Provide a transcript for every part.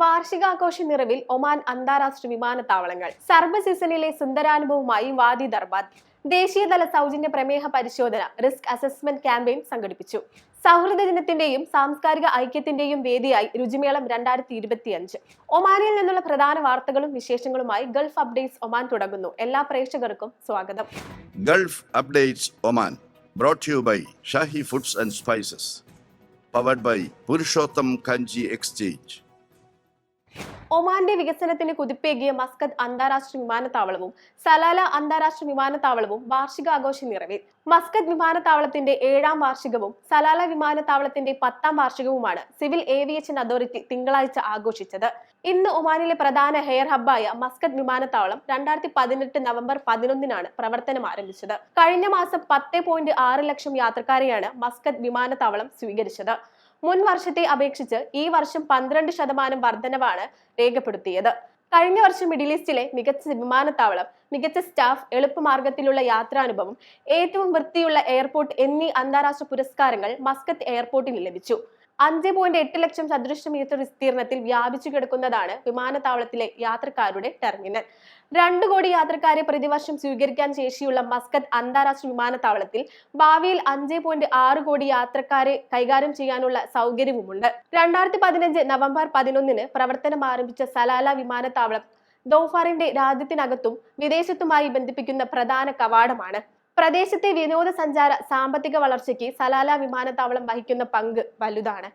വാർഷികാഘോഷ നിറവിൽ ഒമാൻ അന്താരാഷ്ട്ര വിമാനത്താവളങ്ങൾ. സർബ് സീസണിലെ സുന്ദരാനുഭവമായി വാദി ദർബാദ് ദേശീയതല സൗജന്യ പ്രമേഹ പരിശോധന റിസ്ക് അസസ്മെന്റ് ക്യാമ്പയിൻ സംഘടിപ്പിച്ചു. സൗഹൃദ ദിനത്തിന്റെയും സാംസ്കാരിക ഐക്യത്തിന്റെയും വേദിയായി രുചിമേളം രണ്ടായിരത്തി ഇരുപത്തിയഞ്ച് ഒമാനിൽ നിന്നുള്ള പ്രധാന വാർത്തകളും വിശേഷങ്ങളുമായി ഗൾഫ് അപ്ഡേറ്റ്സ് ഒമാൻ തുടങ്ങുന്നു. എല്ലാ പ്രേക്ഷകർക്കും സ്വാഗതം. Gulf updates Oman brought you by Shahi foods and spices powered by Purushottam Kanji exchange. ഒമാന്റെ വികസനത്തിന് കുതിപ്പേകിയ മസ്കത്ത് അന്താരാഷ്ട്ര വിമാനത്താവളവും സലാല അന്താരാഷ്ട്ര വിമാനത്താവളവും വാർഷികാഘോഷ നിറവിൽ മസ്കത്ത് വിമാനത്താവളത്തിന്റെ ഏഴാം വാർഷികവും സലാല വിമാനത്താവളത്തിന്റെ പത്താം വാർഷികവുമാണ് സിവിൽ ഏവിയേഷൻ അതോറിറ്റി തിങ്കളാഴ്ച ആഘോഷിച്ചത്. ഇന്ന് ഒമാനിലെ പ്രധാന ഹെയർ ഹബ്ബായ മസ്കത്ത് വിമാനത്താവളം രണ്ടായിരത്തി പതിനെട്ട് നവംബർ പതിനൊന്നിനാണ് പ്രവർത്തനം ആരംഭിച്ചത്. കഴിഞ്ഞ മാസം പത്ത് ലക്ഷം യാത്രക്കാരെയാണ് മസ്കത്ത് വിമാനത്താവളം സ്വീകരിച്ചത്. മുൻ വർഷത്തെ അപേക്ഷിച്ച് ഈ വർഷം പന്ത്രണ്ട് ശതമാനം വർധനവാണ് രേഖപ്പെടുത്തിയത്. കഴിഞ്ഞ വർഷം മിഡിൽ ഈസ്റ്റിലെ മികച്ച വിമാനത്താവളം മികച്ച സ്റ്റാഫ് എളുപ്പമാർഗത്തിലുള്ള യാത്രാനുഭവം ഏറ്റവും വൃത്തിയുള്ള എയർപോർട്ട് എന്നീ അന്താരാഷ്ട്ര പുരസ്കാരങ്ങൾ മസ്കത്ത് എയർപോർട്ടിന് ലഭിച്ചു. അഞ്ച് പോയിന്റ് എട്ട് ലക്ഷം ചതുരശ്ര മീറ്റർ വിസ്തീർണത്തിൽ വ്യാപിച്ചു കിടക്കുന്നതാണ് വിമാനത്താവളത്തിലെ യാത്രക്കാരുടെ ടെർമിനൽ. രണ്ടു കോടി യാത്രക്കാരെ പ്രതിവർഷം സ്വീകരിക്കാൻ ശേഷിയുള്ള മസ്കത്ത് അന്താരാഷ്ട്ര വിമാനത്താവളത്തിൽ ഭാവിയിൽ അഞ്ച് പോയിന്റ് ആറ് കോടി യാത്രക്കാരെ കൈകാര്യം ചെയ്യാനുള്ള സൗകര്യവുമുണ്ട്. രണ്ടായിരത്തി പതിനഞ്ച് നവംബർ പതിനൊന്നിന് പ്രവർത്തനം ആരംഭിച്ച സലാല വിമാനത്താവളം ദോഫാറിന്റെ രാജ്യത്തിനകത്തും വിദേശത്തുമായി ബന്ധിപ്പിക്കുന്ന പ്രധാന കവാടമാണ്. പ്രദേശത്തെ വിനോദസഞ്ചാര സാമ്പത്തിക വളർച്ചയ്ക്ക് സലാല വിമാനത്താവളം വഹിക്കുന്ന പങ്ക് വലുതാണ്.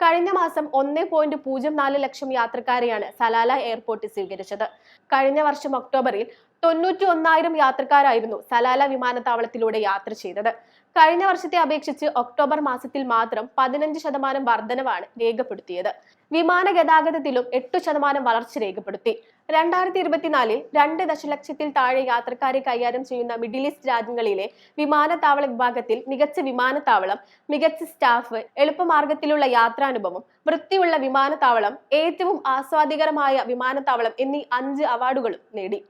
കഴിഞ്ഞ മാസം ഒന്ന് പോയിന്റ് പൂജ്യം നാല് ലക്ഷം യാത്രക്കാരെയാണ് സലാല എയർപോർട്ട് സ്വീകരിച്ചത്. കഴിഞ്ഞ വർഷം ഒക്ടോബറിൽ തൊണ്ണൂറ്റി ഒന്നായിരം യാത്രക്കാരായിരുന്നു സലാല വിമാനത്താവളത്തിലൂടെ യാത്ര ചെയ്തത്. കഴിഞ്ഞ വർഷത്തെ അപേക്ഷിച്ച് ഒക്ടോബർ മാസത്തിൽ മാത്രം പതിനഞ്ച് ശതമാനം വർധനവാണ് രേഖപ്പെടുത്തിയത്. വിമാന ഗതാഗതത്തിലും എട്ടു ശതമാനം വളർച്ച രേഖപ്പെടുത്തി. രണ്ടായിരത്തി ഇരുപത്തിനാലിൽ രണ്ട് ദശലക്ഷത്തിൽ താഴെ യാത്രക്കാരെ കൈകാര്യം ചെയ്യുന്ന മിഡിൽ ഈസ്റ്റ് രാജ്യങ്ങളിലെ വിമാനത്താവള വിഭാഗത്തിൽ മികച്ച വിമാനത്താവളം മികച്ച സ്റ്റാഫ് എളുപ്പമാർഗത്തിലുള്ള യാത്രാനുഭവം വൃത്തിയുള്ള വിമാനത്താവളം ഏറ്റവും ആസ്വാദികരമായ വിമാനത്താവളം എന്നീ അഞ്ച് അവാർഡുകളും നേടി.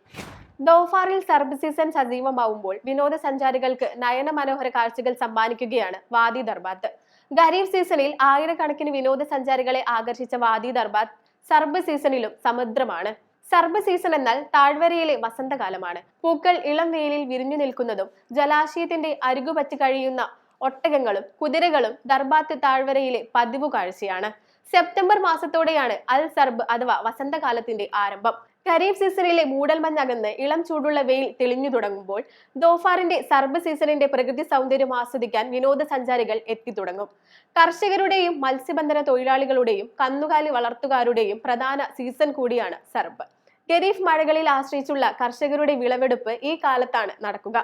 ദോഫാറിൽ സർബ് സീസൺ സജീവമാവുമ്പോൾ വിനോദസഞ്ചാരികൾക്ക് നയന മനോഹര കാഴ്ചകൾ സമ്മാനിക്കുകയാണ് വാദി ദർബാത്ത്. ഖരീഫ് സീസണിൽ ആയിരക്കണക്കിന് വിനോദസഞ്ചാരികളെ ആകർഷിച്ച വാദി ദർബാത്ത് സർബ് സീസണിലും സമുദ്രമാണ്. സർബ് സീസൺ എന്നാൽ താഴ്വരയിലെ വസന്തകാലമാണ്. പൂക്കൾ ഇളം വെയിലിൽ വിരിഞ്ഞു നിൽക്കുന്നതും ജലാശയത്തിന്റെ അരികുപറ്റി കഴിയുന്ന ഒട്ടകങ്ങളും കുതിരകളും ദർബാത്ത് താഴ്വരയിലെ പതിവ് കാഴ്ചയാണ് സെപ്റ്റംബർ മാസത്തോടെയാണ് അൽ സർബ് അഥവാ വസന്തകാലത്തിന്റെ ആരംഭം. ഖരീഫ് സീസണിലെ മൂടൽമഞ്ഞ് അകന്ന് ഇളം ചൂടുള്ള വെയിൽ തെളിഞ്ഞു തുടങ്ങുമ്പോൾ ദോഫാറിന്റെ സർബ് സീസണിന്റെ പ്രകൃതി സൗന്ദര്യം ആസ്വദിക്കാൻ വിനോദസഞ്ചാരികൾ എത്തിത്തുടങ്ങും കർഷകരുടെയും മത്സ്യബന്ധന തൊഴിലാളികളുടെയും കന്നുകാലി വളർത്തുകാരുടെയും പ്രധാന സീസൺ കൂടിയാണ് സർബ്. ഖരീഫ് മഴകളിൽ ആശ്രയിച്ചുള്ള കർഷകരുടെ വിളവെടുപ്പ് ഈ കാലത്താണ് നടക്കുക.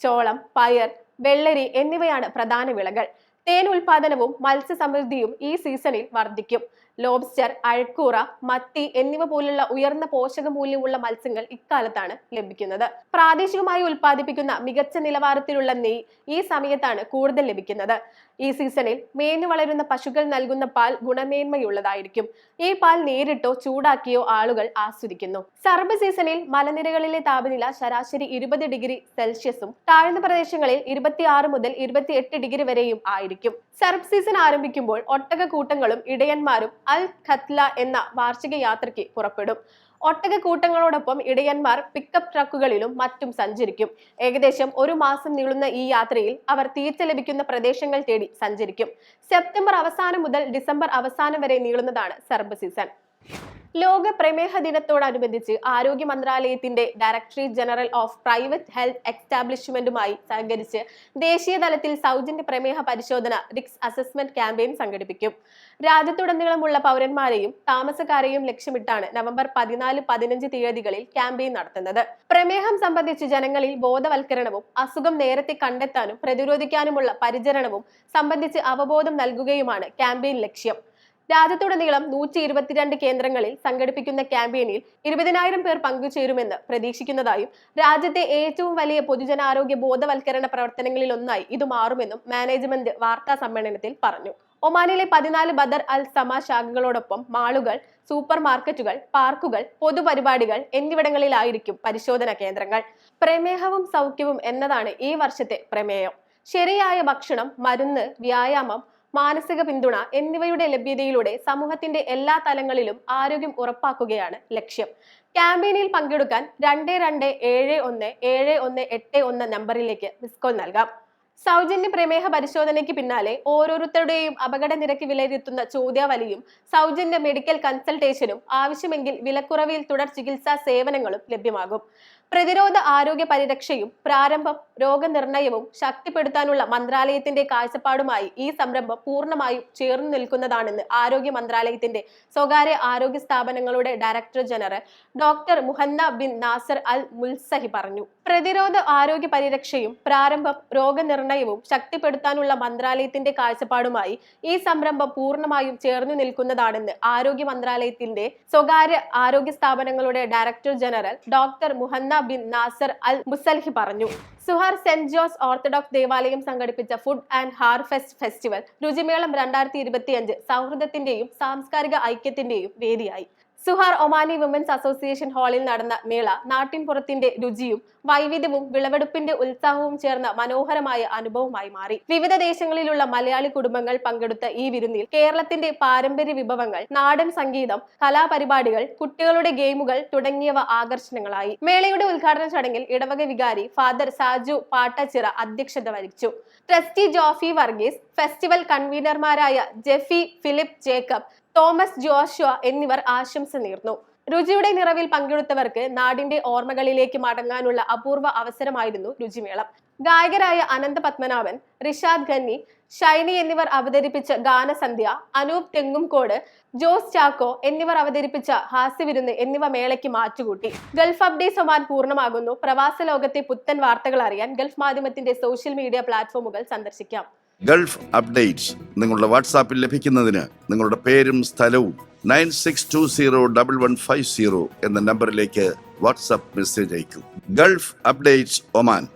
ചോളം പയർ വെള്ളരി എന്നിവയാണ് പ്രധാന വിളകൾ. തേൻ ഉൽപാദനവും മത്സ്യസമൃദ്ധിയും ഈ സീസണിൽ വർദ്ധിക്കും. ലോബ്സ്റ്റർ അഴക്കൂറ മത്തി എന്നിവ പോലുള്ള ഉയർന്ന പോഷക മൂല്യമുള്ള മത്സ്യങ്ങൾ ഇക്കാലത്താണ് ലഭിക്കുന്നത്. പ്രാദേശികമായി ഉൽപ്പാദിപ്പിക്കുന്ന മികച്ച നിലവാരത്തിലുള്ള നെയ് ഈ സമയത്താണ് കൂടുതൽ ലഭിക്കുന്നത്. ഈ സീസണിൽ മേഞ്ഞു വളരുന്ന പശുക്കൾ നൽകുന്ന പാൽ ഗുണമേന്മയുള്ളതായിരിക്കും. ഈ പാൽ നേരിട്ടോ ചൂടാക്കിയോ ആളുകൾ ആസ്വദിക്കുന്നു. സർബ് സീസണിൽ മലനിരകളിലെ താപനില ശരാശരി ഇരുപത് ഡിഗ്രി സെൽഷ്യസും താഴ്ന്ന പ്രദേശങ്ങളിൽ ഇരുപത്തിയാറ് മുതൽ ഇരുപത്തിയെട്ട് ഡിഗ്രി വരെയും ആയിരിക്കും. സർബ് സീസൺ ആരംഭിക്കുമ്പോൾ ഒട്ടക കൂട്ടങ്ങളും ഇടയന്മാരും അൽ ഖത്ല എന്ന വാർഷിക യാത്രയ്ക്ക് പുറപ്പെടും. ഒട്ടക കൂട്ടങ്ങളോടൊപ്പം ഇടയന്മാർ പിക്കപ്പ് ട്രക്കുകളിലും മറ്റും സഞ്ചരിക്കും. ഏകദേശം ഒരു മാസം നീളുന്ന ഈ യാത്രയിൽ അവർ തീർച്ച ലഭിക്കുന്ന പ്രദേശങ്ങൾ തേടി സഞ്ചരിക്കും. സെപ്റ്റംബർ അവസാനം മുതൽ ഡിസംബർ അവസാനം വരെ നീളുന്നതാണ് സർബ് സീസൺ ലോക പ്രമേഹ ദിനത്തോടനുബന്ധിച്ച് ആരോഗ്യ മന്ത്രാലയത്തിന്റെ directorate general of private health എസ്റ്റാബ്ലിഷ്മെന്റുമായി സഹകരിച്ച് ദേശീയ തലത്തിൽ സൗജന്യ പ്രമേഹ പരിശോധന റിക്സ് അസസ്മെന്റ് ക്യാമ്പയിൻ സംഘടിപ്പിക്കും. രാജ്യത്തുടനീളമുള്ള പൗരന്മാരെയും താമസക്കാരെയും ലക്ഷ്യമിട്ടാണ് നവംബർ പതിനാല് പതിനഞ്ച് തീയതികളിൽ ക്യാമ്പയിൻ നടത്തുന്നത്. പ്രമേഹം സംബന്ധിച്ച് ജനങ്ങളിൽ ബോധവൽക്കരണവും അസുഖം നേരത്തെ കണ്ടെത്താനും പ്രതിരോധിക്കാനുമുള്ള പരിചരണവും സംബന്ധിച്ച് അവബോധം നൽകുകയുമാണ് ക്യാമ്പയിൻ ലക്ഷ്യം. രാജ്യത്തുടനീളം നൂറ്റി ഇരുപത്തിരണ്ട് കേന്ദ്രങ്ങളിൽ സംഘടിപ്പിക്കുന്ന ക്യാമ്പയിനിൽ ഇരുപതിനായിരം പേർ പങ്കുചേരുമെന്ന് പ്രതീക്ഷിക്കുന്നതായും രാജ്യത്തെ ഏറ്റവും വലിയ പൊതുജനാരോഗ്യ ബോധവൽക്കരണ പ്രവർത്തനങ്ങളിൽ ഒന്നായി ഇത് മാറുമെന്നും മാനേജ്മെന്റ് വാർത്താ സമ്മേളനത്തിൽ പറഞ്ഞു. ഒമാനിലെ പതിനാല് ബദർ അൽ സമ ശാഖകളോടൊപ്പം മാളുകൾ സൂപ്പർ മാർക്കറ്റുകൾ പാർക്കുകൾ പൊതുപരിപാടികൾ എന്നിവിടങ്ങളിലായിരിക്കും പരിശോധന കേന്ദ്രങ്ങൾ. പ്രമേഹവും സൗഖ്യവും എന്നതാണ് ഈ വർഷത്തെ പ്രമേയം. ശരിയായ ഭക്ഷണം മരുന്ന് വ്യായാമം മാനസിക പിന്തുണ എന്നിവയുടെ ലഭ്യതയിലൂടെ സമൂഹത്തിന്റെ എല്ലാ തലങ്ങളിലും ആരോഗ്യം ഉറപ്പാക്കുകയാണ് ലക്ഷ്യം. ക്യാമ്പയിനിൽ പങ്കെടുക്കാൻ രണ്ട് രണ്ട് ഏഴ് ഒന്ന് ഏഴ് ഒന്ന് എട്ട് ഒന്ന് നമ്പറിലേക്ക് മിസ് കോൾ നൽകാം. സൗജന്യ പ്രമേഹ പരിശോധനയ്ക്ക് പിന്നാലെ ഓരോരുത്തരുടെയും അപകട നിരക്ക് വിലയിരുത്തുന്ന ചോദ്യാവലിയും സൗജന്യ മെഡിക്കൽ കൺസൾട്ടേഷനും ആവശ്യമെങ്കിൽ വിലക്കുറവിൽ തുടർ ചികിത്സാ സേവനങ്ങളും ലഭ്യമാകും. പ്രതിരോധ ആരോഗ്യ പരിരക്ഷയും പ്രാരംഭം രോഗനിർണയവും ശക്തിപ്പെടുത്താനുള്ള മന്ത്രാലയത്തിന്റെ കാഴ്ചപ്പാടുമായി ഈ സംരംഭം പൂർണമായും ചേർന്നു നിൽക്കുന്നതാണെന്ന് ആരോഗ്യ മന്ത്രാലയത്തിന്റെ സ്വകാര്യ ആരോഗ്യ സ്ഥാപനങ്ങളുടെ director general doctor Muhanna bin Nasser Al Mulsahi പറഞ്ഞു. പ്രതിരോധ ആരോഗ്യ പരിരക്ഷയും പ്രാരംഭം രോഗനിർണയവും ശക്തിപ്പെടുത്താനുള്ള മന്ത്രാലയത്തിന്റെ കാഴ്ചപ്പാടുമായി ഈ സംരംഭം പൂർണമായും ചേർന്നു നിൽക്കുന്നതാണെന്ന് ആരോഗ്യ മന്ത്രാലയത്തിന്റെ സ്വകാര്യ ആരോഗ്യ സ്ഥാപനങ്ങളുടെ director general doctor Muhanna bin Nasser Al Musalhi പറഞ്ഞു. സുഹാർ സെന്റ് ജോസ് ഓർത്തഡോക്സ് ദേവാലയം സംഘടിപ്പിച്ച ഫുഡ് ആൻഡ് ഹാർഫെസ്റ്റ് ഫെസ്റ്റിവൽ രുചിമേളം രണ്ടായിരത്തി ഇരുപത്തിയഞ്ച് സൗഹൃദത്തിന്റെയും സാംസ്കാരിക ഐക്യത്തിന്റെയും വേദിയായി. സുഹാർ ഒമാനി വിമൻസ് അസോസിയേഷൻ ഹാളിൽ നടന്ന മേള നാട്ടിൻപുറത്തിന്റെ രുചിയും വൈവിധ്യവും വിളവെടുപ്പിന്റെ ഉത്സാഹവും ചേർന്ന മനോഹരമായ അനുഭവമായി മാറി. വിവിധ ദേശങ്ങളിലുള്ള മലയാളി കുടുംബങ്ങൾ പങ്കെടുത്ത ഈ വിരുന്നിൽ കേരളത്തിന്റെ പാരമ്പര്യ വിഭവങ്ങൾ നാടൻ സംഗീതം കലാപരിപാടികൾ കുട്ടികളുടെ ഗെയിമുകൾ തുടങ്ങിയവ ആകർഷണങ്ങളായി. മേളയുടെ ഉദ്ഘാടന ചടങ്ങിൽ ഇടവക വികാരി ഫാദർ സാജു പാട്ടച്ചിറ അധ്യക്ഷത വഹിച്ചു. ട്രസ്റ്റി ജോഫി വർഗീസ് ഫെസ്റ്റിവൽ കൺവീനർമാരായ ജെഫി ഫിലിപ്പ് ജേക്കബ് തോമസ് ജോഷ്വ എന്നിവർ ആശംസ നേർന്നു. രുചിയുടെ നിറവിൽ പങ്കെടുത്തവർക്ക് നാടിന്റെ ഓർമ്മകളിലേക്ക് മടങ്ങാനുള്ള അപൂർവ അവസരമായിരുന്നു രുചിമേളം. ഗായകരായ അനന്ത പത്മനാഭൻ റിഷാദ് ഖന്നി ഷൈനി എന്നിവർ അവതരിപ്പിച്ച ഗാനസന്ധ്യ അനൂപ് തെങ്ങുംകോട് ജോസ് ചാക്കോ എന്നിവർ അവതരിപ്പിച്ച ഹാസ്യവിരുന്ന് എന്നിവ മേളയ്ക്ക് മാറ്റുകൂട്ടി. ഗൾഫ് അപ്ഡേറ്റ് ഒമാൻ പൂർണമാകുന്നു. പ്രവാസ ലോകത്തെ പുത്തൻ വാർത്തകൾ അറിയാൻ ഗൾഫ് മാധ്യമത്തിന്റെ സോഷ്യൽ മീഡിയ പ്ലാറ്റ്ഫോമുകൾ സന്ദർശിക്കാം. ഗൾഫ് അപ്ഡേറ്റ്സ് നിങ്ങളുടെ വാട്സാപ്പിൽ ലഭിക്കുന്നതിന് നിങ്ങളുടെ പേരും സ്ഥലവും nine six two zero double one five zero എന്ന നമ്പറിലേക്ക് WhatsApp message അയക്കൂ. Gulf Updates Oman.